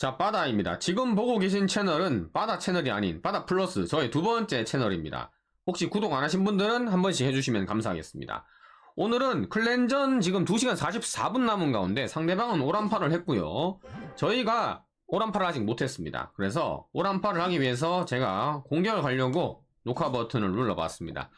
자, 바다입니다. 지금 보고 계신 채널은 바다 채널이 아닌 바다 플러스 저의 두 번째 채널입니다. 혹시 구독 안 하신 분들은 한 번씩 해주시면 감사하겠습니다. 오늘은 클랜전 지금 2시간 44분 남은 가운데 상대방은 오란파를 했고요. 저희가 오란파를 아직 못했습니다. 그래서 오란파를 하기 위해서 제가 공격을 가려고 녹화 버튼을 눌러봤습니다.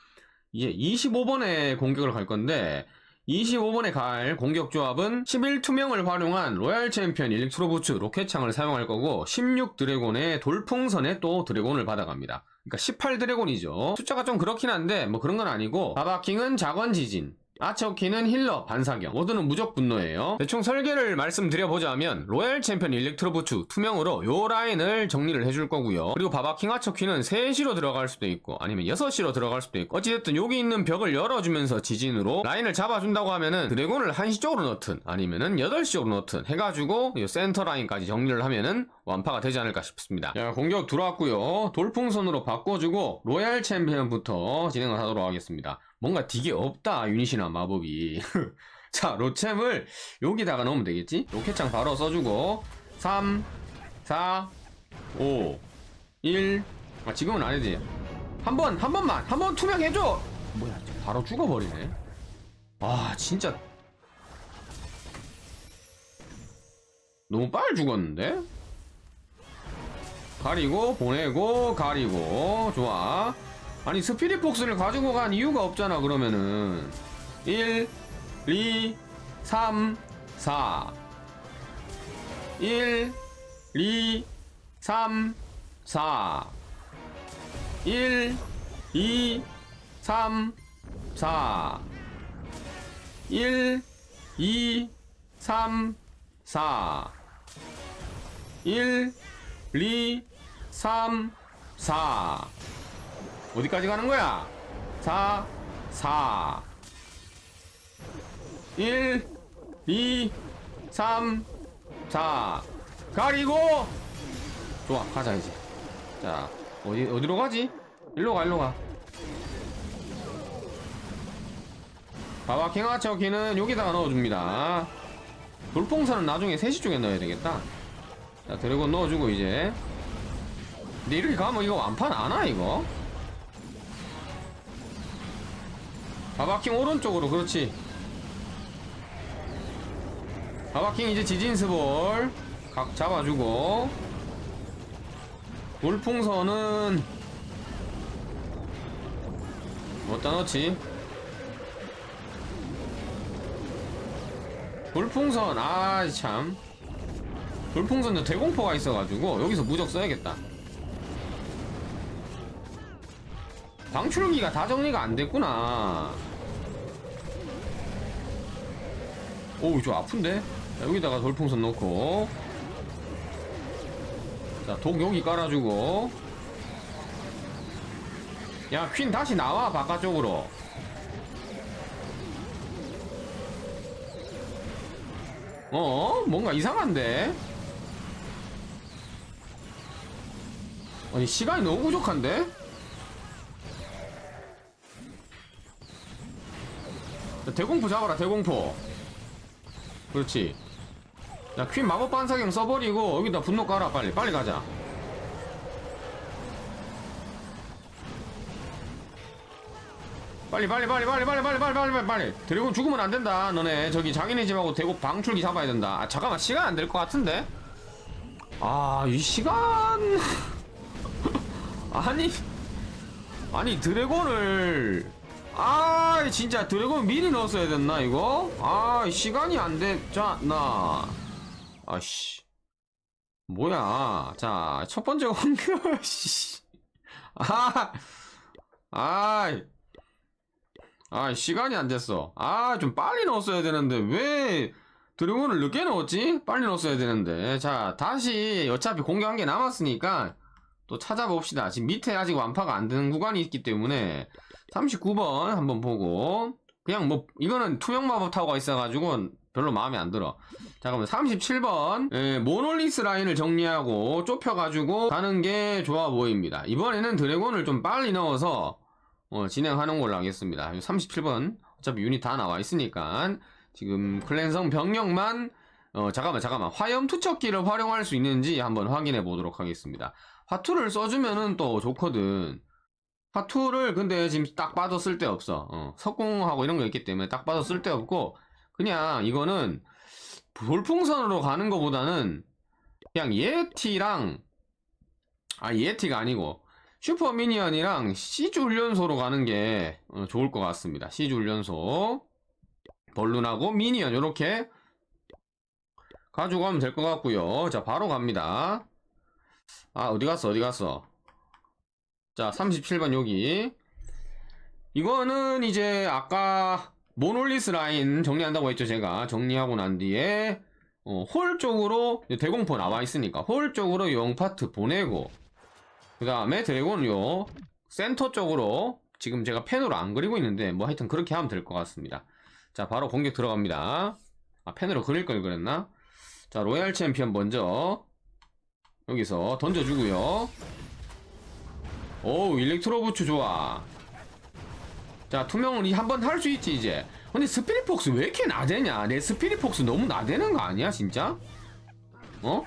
이제 25번에 공격을 갈 건데 25번에 갈 공격 조합은 11투명을 활용한 로얄 챔피언 일렉트로부츠 로켓창을 사용할 거고 16 드래곤의 돌풍선에 또 드래곤을 받아갑니다. 그러니까 18 드래곤이죠. 숫자가 좀 그렇긴 한데 뭐 그런 건 아니고 바바킹은 자건 지진 아처키는 힐러 반사경. 모두는 무적 분노예요. 대충 설계를 말씀드려보자면 로얄 챔피언 일렉트로부츠 투명으로 요 라인을 정리를 해줄 거고요. 그리고 바바킹 아처키는 3시로 들어갈 수도 있고 아니면 6시로 들어갈 수도 있고. 어찌됐든 여기 있는 벽을 열어주면서 지진으로 라인을 잡아준다고 하면은 드래곤을 1시 쪽으로 넣든 아니면은 8시 쪽으로 넣든 해가지고 이 센터 라인까지 정리를 하면은 완파가 되지 않을까 싶습니다. 자 공격 들어왔고요. 돌풍선으로 바꿔주고 로얄 챔피언부터 진행을 하도록 하겠습니다 뭔가 되게 없다 유닛이나 마법이. 자 로챔을 여기다가 넣으면 되겠지? 로켓창 바로 써주고. 3 4 5 1 아, 지금은 아니지. 한 번 한 번만 한 번 투명해줘! 뭐야 바로 죽어버리네. 아 진짜. 너무 빨리 죽었는데? 가리고 보내고 가리고. 좋아 아니 스피릿 폭스를 가지고 간 이유가 없잖아 그러면은. 1 2 3 4 1 2 3 4 1 2 3 4 1 2 3 4 1 2 3 4 어디까지 가는 거야? 4 4 1 2 3 4 가리고! 좋아 가자 이제. 자 어디 어디로 가지? 일로 가 일로 가. 바바킹 아처키는 여기다가 넣어줍니다. 돌풍선은 나중에 3시 쪽에 넣어야 되겠다. 자 드래곤 넣어주고 이제. 근데 이렇게 가면 이거 완판 안 와 이거 바바킹 오른쪽으로 그렇지. 바바킹 이제 지진스볼 각 잡아주고. 돌풍선은 어디다 넣지? 돌풍선 아참. 돌풍선도 대공포가 있어가지고 여기서 무적 써야겠다. 방출기가 다 정리가 안 됐구나. 오우, 저 아픈데? 자, 여기다가 돌풍선 넣고. 자, 독 여기 깔아주고. 야, 퀸 다시 나와, 바깥쪽으로. 어? 뭔가 이상한데? 아니, 시간이 너무 부족한데? 자, 대공포 잡아라 대공포 그렇지. 자퀸 마법 반사경 써버리고 여기다 분노 깔아 빨리. 빨리 가자. 빨리 빨리 빨리 빨리 빨리 빨리 빨리 빨리 빨리 빨리. 드래곤 죽으면 안 된다 너네. 저기 자기네 집하고 대공 방출기 잡아야 된다. 아 잠깐만 시간 안 될 것 같은데? 아 이 시간. 아니 아니 드래곤을. 아 진짜 드래곤 미리 넣었어야 됐나 이거? 아 시간이 안 됐잖아 아씨 뭐야 자 첫 번째 공격 씨. 아, 아, 아, 시간이 안 됐어. 아, 좀 빨리 넣었어야 되는데, 왜 드래곤을 늦게 넣었지? 빨리 넣었어야 되는데. 자, 다시 어차피 공격 한 개 남았으니까, 또 찾아봅시다. 지금 밑에 아직 완파가 안 되는 구간이 있기 때문에, 39번 한번 보고 그냥 뭐 이거는 투명 마법 타워가 있어가지고 별로 마음에 안 들어. 자 그러면 37번 예, 모놀리스 라인을 정리하고 좁혀가지고 가는 게 좋아 보입니다. 이번에는 드래곤을 좀 빨리 넣어서 어, 진행하는 걸로 하겠습니다. 37번. 어차피 유닛 다 나와 있으니까 지금 클랜성 병력만 어, 잠깐만, 잠깐만. 화염 투척기를 활용할 수 있는지 한번 확인해 보도록 하겠습니다. 화투를 써주면은 또 좋거든. 화투를 근데 지금 딱 봐도 쓸데없어. 어, 석궁하고 이런 거 있기 때문에 딱 봐도 쓸데없고, 그냥 이거는 돌풍선으로 가는 것보다는 그냥 예티랑, 아, 예티가 아니고, 슈퍼 미니언이랑 시즈 훈련소로 가는 게 어, 좋을 것 같습니다. 시즈 훈련소. 벌룬하고 미니언, 요렇게 가지고 가면 될 것 같고요. 자, 바로 갑니다. 아, 어디 갔어, 어디 갔어. 자, 37번 여기. 이거는 이제 아까 모놀리스 라인 정리한다고 했죠, 제가. 정리하고 난 뒤에 어, 홀 쪽으로 대공포 나와 있으니까 홀 쪽으로 용 파트 보내고 그 다음에 드래곤 요 센터 쪽으로 지금 제가 펜으로 안 그리고 있는데 뭐 하여튼 그렇게 하면 될 것 같습니다. 자, 바로 공격 들어갑니다. 아, 펜으로 그릴 걸 그랬나? 자, 로얄 챔피언 먼저 여기서 던져주고요. 오, 일렉트로부츠 좋아. 자, 투명은 한번 할 수 있지, 이제. 근데 스피릿폭스 왜 이렇게 나대냐? 내 스피릿폭스 너무 나대는 거 아니야, 진짜? 어?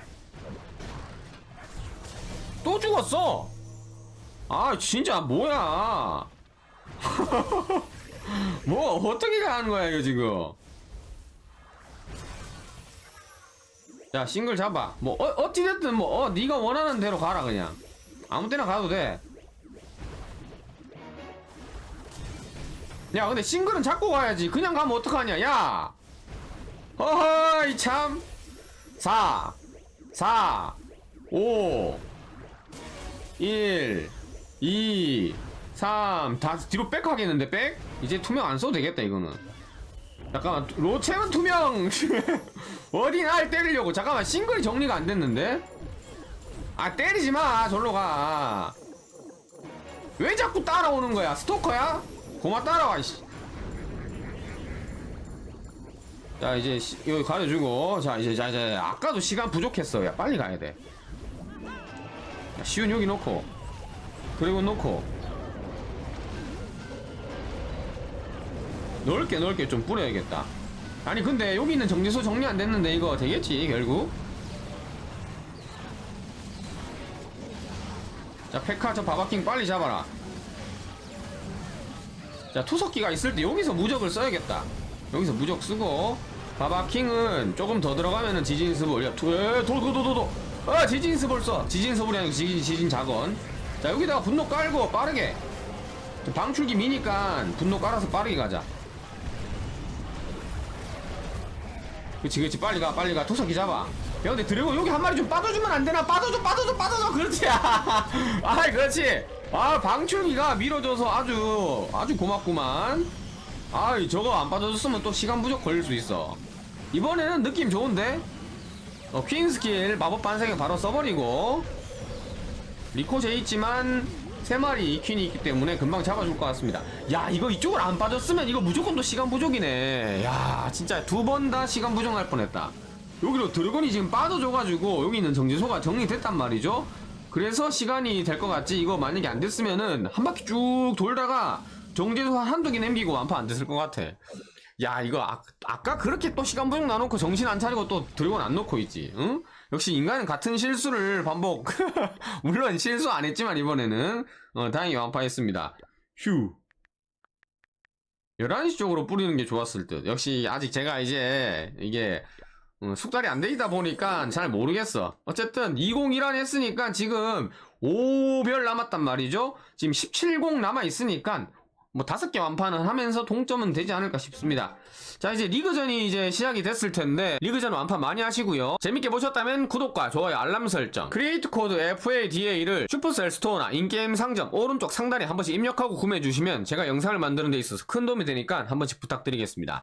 또 죽었어! 아, 진짜, 뭐야. 뭐, 어떻게 가는 거야, 이거 지금. 자, 싱글 잡아. 뭐, 어, 어찌됐든, 뭐, 어, 네가 원하는 대로 가라, 그냥. 아무 때나 가도 돼. 야, 근데 싱글은 잡고 가야지. 그냥 가면 어떡하냐, 야! 어허이, 참. 4, 4, 5, 1, 2, 3. 다 뒤로 백 하겠는데, 백? 이제 투명 안 써도 되겠다, 이거는. 잠깐만, 로체는 투명! 어디 날 때리려고. 잠깐만, 싱글이 정리가 안 됐는데? 아, 때리지 마. 절로 가. 왜 자꾸 따라오는 거야? 스토커야? 고마 따라와, 씨. 자, 이제, 시- 이거 가려주고. 자, 이제, 자, 이제, 아까도 시간 부족했어. 야, 빨리 가야 돼. 야, 시운 여기 놓고. 그리고 놓고. 넓게 넓게 좀 뿌려야겠다. 아니, 근데 여기 있는 정지소 정리 안 됐는데 이거 되겠지, 결국? 자, 페카 저 바바킹 빨리 잡아라. 자, 투석기가 있을 때 여기서 무적을 써야겠다. 여기서 무적 쓰고, 바바킹은 조금 더 들어가면은 지진스볼, 야, 도, 에, 도, 도, 도, 도, 도. 아, 지진스볼 써. 지진스볼이 아니고 지진, 지진 작원. 자, 여기다가 분노 깔고 빠르게. 방출기 미니까 분노 깔아서 빠르게 가자. 그치, 그치, 빨리 가, 빨리 가. 투석기 잡아. 야, 근데 드래곤 여기 한 마리 좀 빠져주면 안 되나? 빠져줘, 빠져줘, 빠져줘. 그렇지. 아, 그렇지. 아, 방출기가 밀어줘서 아주, 아주 고맙구만. 아이, 저거 안 빠져줬으면 또 시간 부족 걸릴 수 있어. 이번에는 느낌 좋은데? 어, 퀸 스킬 마법 반생에 바로 써버리고. 리코제 있지만, 세 마리 퀸이 있기 때문에 금방 잡아줄 것 같습니다. 야, 이거 이쪽을 안 빠졌으면 이거 무조건 또 시간 부족이네. 야, 진짜 두 번 다 시간 부족할 뻔했다. 여기로 드래곤이 지금 빠져줘가지고 여기 있는 정지소가 정리됐단 말이죠. 그래서 시간이 될 것 같지. 이거 만약에 안 됐으면은 한 바퀴 쭉 돌다가 정지소 한두 개 남기고 완파 안 됐을 것 같아. 야, 이거 아, 아까 그렇게 또 시간 부족 나놓고 정신 안 차리고 또 드래곤 안 놓고 있지. 응? 역시 인간은 같은 실수를 반복. 물론 실수 안 했지만 이번에는 어, 다행히 완파했습니다. 휴. 11시 쪽으로 뿌리는 게 좋았을 듯. 역시 아직 제가 이제 이게 어, 숙달이 안 되다 보니까 잘 모르겠어. 어쨌든 2021 했으니까 지금 5별 남았단 말이죠. 지금 17공 남아 있으니까 뭐 다섯 개 완파는 하면서 동점은 되지 않을까 싶습니다. 자 이제 리그전이 이제 시작이 됐을 텐데 리그전 완파 많이 하시고요. 재밌게 보셨다면 구독과 좋아요 알람 설정 크리에이트 코드 FADA를 슈퍼셀 스토어나 인게임 상점 오른쪽 상단에 한 번씩 입력하고 구매해 주시면 제가 영상을 만드는 데 있어서 큰 도움이 되니까 한 번씩 부탁드리겠습니다.